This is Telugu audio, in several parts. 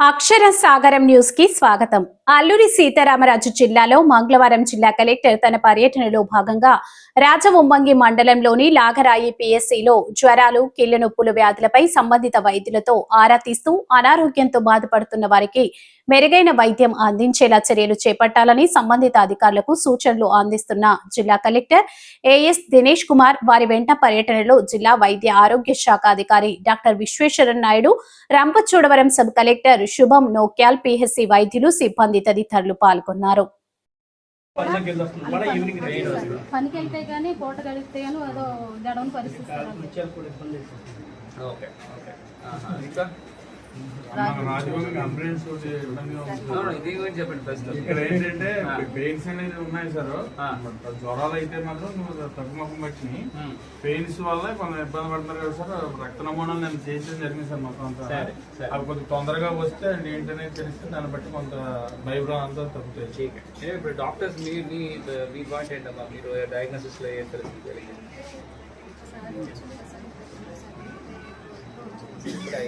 అక్షర సాగరం న్యూస్కి స్వాగతం. అల్లూరి సీతారామరాజు జిల్లాలో మంగళవారం జిల్లా కలెక్టర్ తన పర్యటనలో భాగంగా రాజవొమ్మంగి మండలంలోని లాగరాయి పిఎస్సిలో జ్వరాలు కీళ్ళ నొప్పుల వ్యాధులపై సంబంధిత వైద్యులతో ఆరా తీస్తూ అనారోగ్యంతో బాధపడుతున్న వారికి మెరుగైన వైద్యం అందించేలా చర్యలు చేపట్టాలని సంబంధిత అధికారులకు సూచనలు అందిస్తున్న జిల్లా కలెక్టర్ ఏఎస్ దినేష్ కుమార్ వారి వెంట పర్యటనలో జిల్లా వైద్య ఆరోగ్య శాఖ అధికారి doctor Visweswaran Naidu Rampachodavaram sub collector Subham నోక్యాల్ PHC వైద్యులు సిబ్బంది తదితరులు పాల్గొన్నారు. పనికి వెళ్తే గానీ పూట గడిస్తే గానీ ఏదో గడవని పరిస్థితి ఇక్కడ ఏంటంటే పెయిన్స్ అనేది ఉన్నాయి సార్. జ్వరాలు అయితే మాత్రం తగ్గుముఖం వచ్చినాయి పెయిన్స్ వల్ల కొంత ఇబ్బంది పడుతున్నారు కదా సార్. రక్త నమూనాలు నేను చేసేది జరిగింది సార్ మొత్తం అంతా. అవి కొంచెం తొందరగా వస్తే అండ్ ఏంటనేది తెలిస్తే దాన్ని బట్టి కొంత భయభ్రం అంతా తగ్గుతుంది ఇప్పుడు డాక్టర్స్ మీ మీ పాయింట్ ఏంటమ్మా? మీరు డయాగ్నోసిస్లో ఏం తెలుసు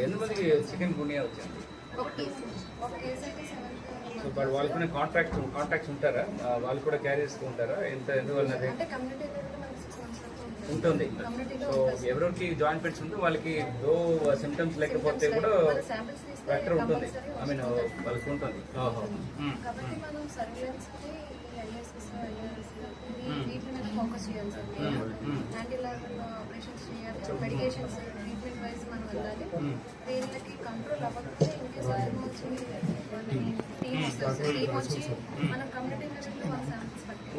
ఎంతమందికి చికెన్ గునియా వచ్చింది సో వాళ్ళు కూడా కాంట్రాక్ట్ కాంట్రాక్ట్స్ ఉంటారా? వాళ్ళు కూడా క్యారీ చేస్తూ ఉంటారా? ఎంత ఎందువల్ల ఉంటుంది. సో. ఎవరికి జాయింట్ పెయిన్స్ ఉంటే వాళ్ళకి దో సిమ్టమ్స్ లేకపోతే కూడా ఫ్యాక్టర్ ఉంటుంది. I mean. వాళ్ళకి ఉంటుంది. Hmm. ఫోకస్ చేయాలి సార్ Hmm. Hmm. ఆపరేషన్స్ చేయాలి. మెడికేషన్స్ ట్రీట్మెంట్ వైజ్ ఉండాలి. వీళ్ళకి కంట్రోల్ అవ్వకపోతే ఇంకే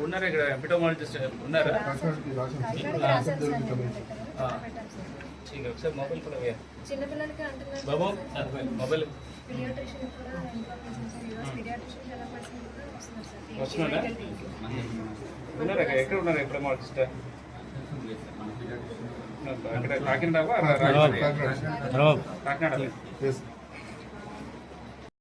ఉన్నారా ఇక్కడ? ఎపిటోమాలజిస్ట్ ఉన్నారా? మొబైల్ కూడా చిన్నపిల్లలకి అంటున్నారు బాబు మొబైల్ పీడియాట్రిషియన్ ఉన్నారా పీడియాట్రిషియన్ ఎలా ఎక్కడ ఉన్నారు ఎపిటోమాలజిస్ట్ కాకినాడ కాకినాడ